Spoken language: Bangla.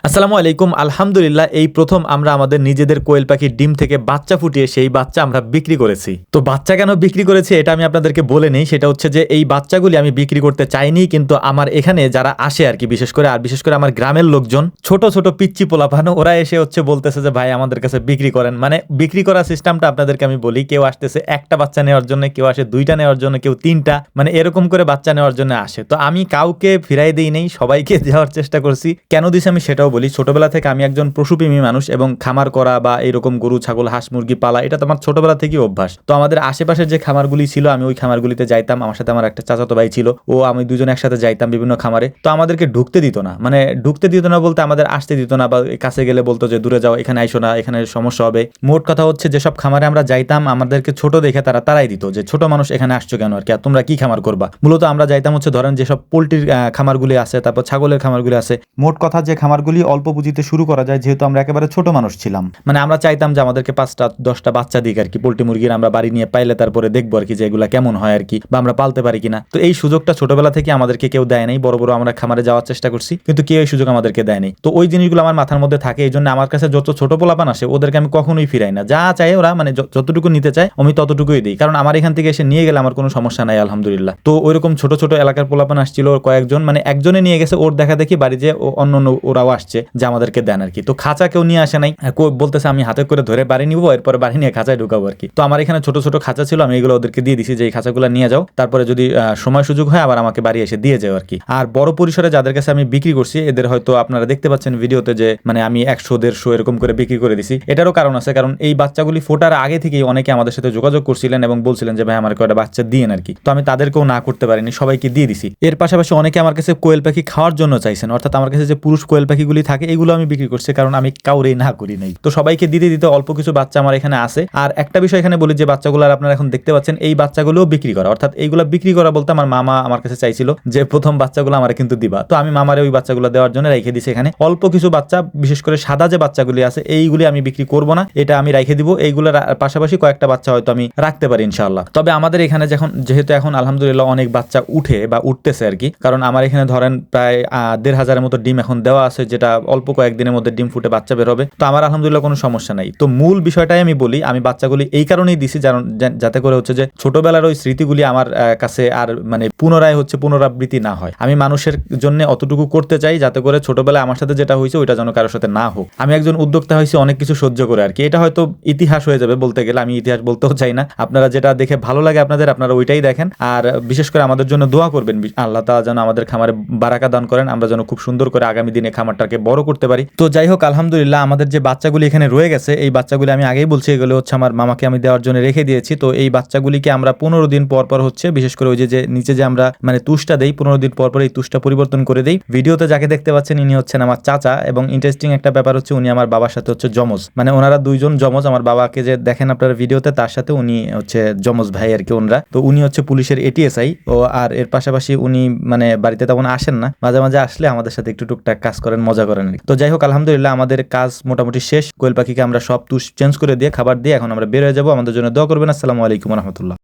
আসসালামু আলাইকুম, আলহামদুলিল্লাহ, এই প্রথম আমরা আমাদের নিজেদের কোয়েল পাখির ডিম থেকে বাচ্চা ফুটিয়ে সেই বাচ্চা আমরা বিক্রি করেছি। তো বাচ্চা কেন বিক্রি করেছি এটা আমি আপনাদেরকে বলে নেই, সেটা হচ্ছে যে এই বাচ্চাগুলি আমি বিক্রি করতে চাইনি, কিন্তু আমার এখানে যারা আসে আর কি, বিশেষ করে, আর বিশেষ করে আমার গ্রামের লোকজন, ছোট ছোট পিচ্চি পোলাপানো, ওরা এসে হচ্ছে বলতেছে যে, ভাই, আমাদের কাছে বিক্রি করেন। মানে বিক্রি করার সিস্টেমটা আপনাদেরকে আমি বলি, কেউ আসতেছে একটা বাচ্চা নেওয়ার জন্য, কেউ আসে দুইটা নেওয়ার জন্য, কেউ তিনটা মানে এরকম করে বাচ্চা নেওয়ার জন্য আসে। তো আমি কাউকে ফিরাই দিই নেই, সবাইকে দেওয়ার চেষ্টা করছি। কেন দিছি আমি সেটাও বলি, ছোটবেলা থেকে আমি একজন পশুপ্রেমী মানুষ এবং খামার করা বা এরকম গরু, ছাগল, হাঁস, মুরগি পালা, এটা তো আমার ছোটবেলা থেকেই অভ্যাস। তো আমাদের আশেপাশের যে খামারগুলি ছিল, আমি ওই খামারগুলিতে যাইতাম, আমার সাথে আমার একটা চাচাতো ভাই ছিল, ও আমি দুজন একসাথে যাইতাম বিভিন্ন খামারে। তো আমাদেরকে ঢুকতে দিত না মানে ঢুকতে দিত না বলতে আমাদের আসতে দিত না বা কাছে গেলে বলতো যে, দূরে যাও, এখানে আইসো না, এখানে সমস্যা হবে। মোট কথা হচ্ছে যেসব খামারে আমরা যাইতাম, আমাদেরকে ছোট দেখে তারা তারাই দিত যে, ছোট মানুষ এখানে আসছো কেন আর কি? আর তোমরা কি খামার করবা? মূলত আমরা যাইতাম হচ্ছে, ধরেন যেসব পোলট্রির খামারগুলি আছে, তারপর ছাগলের খামারগুলি আছে। মোট কথা যে খামারগুলি অল্প পুঁজিতে শুরু করা যায়, যেহেতু আমরা একেবারে ছোট মানুষ ছিলাম। মানে আমরা চাইতাম যে আমাদেরকে পাঁচটা, দশটা বাচ্চা দিক আর কি। পোলট্রি মুরগির আমরা বাড়ি নিয়ে পাইলে তারপরে দেখব আর কি যে এগুলা কেমন হয় আর কি, বা আমরা পালতে পারি কিনা। তো এই সুযোগটা ছোটবেলা থেকে আমাদেরকে কেউ দেয় নাই, বড় বড় আমরা খামারে যাওয়ার চেষ্টা করছি, কিন্তু কেউ এই সুযোগ আমাদেরকে দেয় নাই। তো ওই জিনিসগুলো আমার মাথার মধ্যে থাকে, এই জন্য আমার কাছে যত ছোট পোলাপান আসে, ওদেরকে আমি কখনোই ফিরাই না। যা চাই ওরা মানে যতটুকু নিতে চায়, আমি ততটুকুই দিই। কারণ আমার এখান থেকে এসে নিয়ে গেলে আমার কোনো সমস্যা নাই, আলহামদুলিল্লাহ। তো ওইরকম ছোট ছোট এলাকার পোলাপান আসছিল, কয়েকজন মানে একজনে নিয়ে গেছে, ওর দেখা দেখি বাড়ি যে অন্য অন্য ওরাও আসছে যে আমাদেরকে দেন আর কি। তো খাঁচা কেউ নিয়ে আসে নাই। বলতেছে, আমি হাতে করে ধরে বাড়ি নিবো, এরপরে বাড়ি নিয়ে খাঁচায় ঢুকাবো আর কি। তো আমার এখানে ছোট ছোট খাঁচা ছিল, আমি এগুলো ওদেরকে দিয়ে দিছি যে, এই খাঁচাগুলো নিয়ে যাও। তারপরে যদি সময় সুযোগ হয়, আবার আমাকে বাড়ি এসে দিয়ে যাও আর কি। আর বড় পরিসরে যাদের কাছে আমি বিক্রি করছি, এদের হয়তো আপনারা দেখতে পাচ্ছেন ভিডিওতে যে মানে আমি একশো, দেড়শো এরকম করে বিক্রি করে দিছি। এটারও কারণ আছে, কারণ এই বাচ্চাগুলি ফোটার আগে থেকেই অনেকে আমাদের সাথে যোগাযোগ করছিলেন এবং বলছিলেন যে, ভাই, আমার কয়টা বাচ্চা দিয়েন আর কি। তো আমি তাদেরকেও না করতে পারিনি, সবাইকে দিয়ে দিছি। এর পাশাপাশি অনেকে আমার কাছে কোয়েল পাখি খাওয়ার জন্য চাইছেন, অর্থাৎ আমার কাছে যে পুরুষ কোয়েল পাখিগুলি থাকে এগুলো আমি বিক্রি করছি, কারণ আমি কাউরে না করি নাই। তো সবাইকে দিতে দিতে অল্প কিছু বাচ্চা আমার এখানে আছে। আর একটা বিষয় এখানে বলি, যে বাচ্চাগুলো আপনারা এখন দেখতে পাচ্ছেন, এই বাচ্চাগুলোও বিক্রি করা। অর্থাৎ এইগুলো বিক্রি করা বলতে আমার মামা আমার কাছে চাইছিল যে প্রথম বাচ্চাগুলো আমার কিন্তু দিবা। তো আমি মামারে ওই বাচ্চাগুলো দেওয়ার জন্য রেখে দিছি এখানে। অল্প কিছু বাচ্চা, বিশেষ করে সাদা যে বাচ্চাগুলি আছে, এইগুলি আমি বিক্রি করব না, এটা আমি রেখে দিব। এইগুলোর পাশাপাশি কয়েকটা বাচ্চা হয়তো আমি রাখতে পারি, ইনশাআল্লাহ। তবে আমাদের এখানে যখন, যেহেতু এখন আলহামদুলিল্লাহ অনেক বাচ্চা উঠে বা উঠতেছে আর কি, কারণ আমার এখানে ধরেন প্রায় দেড় হাজারের মতো ডিম এখন দেওয়া আছে, যেটা অল্প কয়েকদিনের মধ্যে ডিম ফুটে বাচ্চা বের হবে। তো আমার আলহামদুলিল্লাহ কোনো সমস্যা নাই। তো মূল বিষয়টাই আমি বলি, আমি বাচ্চাগুলি এই কারণেই দিছি যাতে করে হচ্ছে যে ছোটবেলার ওই স্মৃতিগুলি আমার কাছে আর মানে পুনরায় হচ্ছে পুনরাবৃত্তি না হয়। আমি মানুষের জন্য অতটুকু করতে চাই যাতে করে ছোটবেলায় আমার সাথে যেটা হয়েছে ওইটা যেন কারোর সাথে না হোক। আমি একজন উদ্যোক্তা হয়েছি, অনেক কিছু সহ্য করে আর কি। এটা হয়তো ইতিহাস হয়ে যাবে বলতে গেলে, আমি ইতিহাস বলতেও চাই না। আপনারা যেটা দেখে ভালো লাগে আপনাদের, আপনারা ওইটাই দেখেন। আর বিশেষ করে আমাদের জন্য দোয়া করবেন। আল্লাহ তাআলা যেন আমাদের খামারে বারাকা দান করেন। আমরা যেন খুব সুন্দর করে আগামী দিনে খামারটাকে বড় করতে পারি। তো যাই হোক আলহামদুলিল্লাহ আমাদের যে বাচ্চাগুলি এখানে রয়ে গেছে, এই বাচ্চাগুলি আমি আগেই বলছি, এগুলো হচ্ছে আমার মামাকে আমি দেওয়ার জন্য রেখে দিয়েছি। তো এই বাচ্চাগুলিকে আমরা পনেরো দিন পর পর হচ্ছে, বিশেষ করে ওই যে নিচে যে আমরা মানে তুষটা দেই, পনেরো দিন পর পর এই তুষটা পরিবর্তন করে দেই। ভিডিওতে যাকে দেখতে পাচ্ছেন, ইনি হচ্ছেন আমার চাচা এবং ইন্টারেস্টিং একটা ব্যাপার হচ্ছে উনি আমার বাবার সাথে হচ্ছে জমজ মানে ওনারা দুইজন জমজ আমার বাবাকে যে দেখেন আপনারা ভিডিওতে, তার সাথে উনি হচ্ছে জমজ ভাই আর কি ওনারা। তো উনি হচ্ছে পুলিশের এটিএসআই ও আর এর পাশাপাশি উনি মানে বাড়িতে তেমন আসেন না। মাঝে মাঝে আসলে আমাদের সাথে একটু টুকটাক কাজ করেন, মজা করেন আর কি। তো যাই হোক আলহামদুলিল্লাহ আমাদের কাজ মোটামুটি শেষ। কোয়েল পাখিকে আমরা সব তুষ চেঞ্জ করে দিয়ে খাবার দিয়ে এখন আমরা বের হয়ে যাব। আমাদের জন্য দোয়া করবেন। আসসালামু আলাইকুম রহমতুল্লাহ।